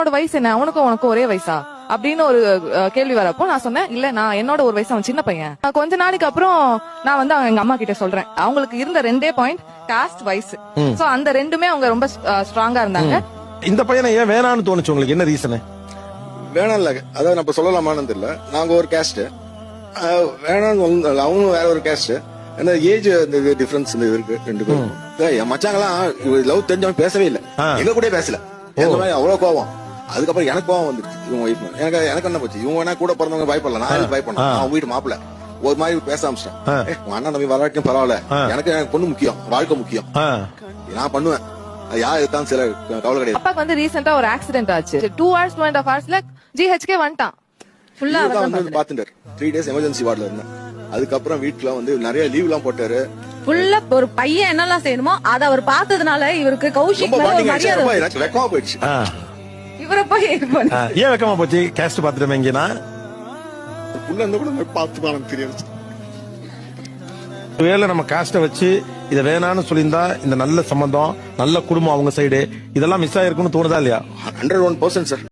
என்னோட வயசு என்ன? அவனுக்கும் உனக்கும் ஒரே வயசா? அப்படின்னு ஒரு கேள்வி வரப்போ நான் சொன்னேன் இல்ல நான் என்னோட ஒரு வயசு அவன் சின்ன பையன். நான் கொஞ்ச நாளைக்கு அப்புறம் நான் வந்து அவங்க எங்க அம்மா கிட்ட சொல்றேன். அவங்களுக்கு இருந்த ரெண்டே பாயிண்ட் காஸ்ட் வயசு சோ அந்த ரெண்டுமே அவங்க ரொம்ப ஸ்ட்ராங்கா இருந்தாங்க. இந்த பையனை ஏன் வேணாம்னு தோணுச்சு உங்களுக்கு? என்ன ரீசனு வேணாம் இல்ல அதாவது நம்ம சொல்லலாமான்னு தெரியல. நாங்க ஒரு கேஸ்ட் வேணாம்னு அவங்களும் வேற ஒரு கேஸ்ட் ஏன்னா ஏஜ் டிஃபரன்ஸ் இந்த இருக்கு ரெண்டு பேரும் மச்சாங்கலாம் லவ் தெரிஞ்சவன் பேசவே இல்ல. எங்க கூட பேசல. அவ்வளவு கோவம் அதுக்கப்புறம் எனக்கு கோவம் வந்துருச்சு. இவங்க ஒய்ஃப் எனக்கு எனக்கு என்ன போச்சு? இவங்க வேணா கூட பிறந்தவங்க பயப்படல. நான் பயப்படணும். அவன் வீட்டு மாப்பிள்ள ஒரு மாதிரி பேச ஆரம்பிச்சிட்டேன். உன் அண்ணன் தம்பி வராட்டியும் பரவாயில்ல. எனக்கு எனக்கு பொண்ணு முக்கியம். வாழ்க்கை முக்கியம். நான் பண்ணுவேன். அது யார் எடுத்தாலும் சில கவலை கிடையாது. அப்பாக்கு வந்து ரீசெண்டா ஒரு ஆக்சிடென்ட் ஆச்சு. டூ ஹவர்ஸ் டூ அண்ட் ஹவர்ஸ்ல ஜிஹெச்கே வந்துட்டான். ஃபுல்லா வந்து பாத்துட்டாரு த்ரீ டேஸ் எமர்ஜென்சி வார்டுல இருந்தேன். அதுக்கப்புறம் வீட்டுல வந்து நிறைய லீவ் எல்லாம் போட்டாரு. ஃபுல்லா ஒரு பையன் என்னெல்லாம் செய்யணுமோ அத அவர் பார்த்ததுனால இவருக்கு கௌஷிக் மரியாதை போயிடுச்சு. இவரை போய். ஏன் வெக்கமா போச்சு? கேஸ்ட் பாத்துட்டோம் எங்கன்னா உள்ள இருந்து கூட பார்த்து எனக்கு தெரியாது. ஒருவேளை நம்ம காஸ்ட வச்சு இதை வேணாம்னு சொல்லியிருந்தா இந்த நல்ல சம்பந்தம் நல்ல குடும்பம் அவங்க சைடு இதெல்லாம் மிஸ் ஆயிருக்கும்னு தோணுதா இல்லையா? Hundred one percent sir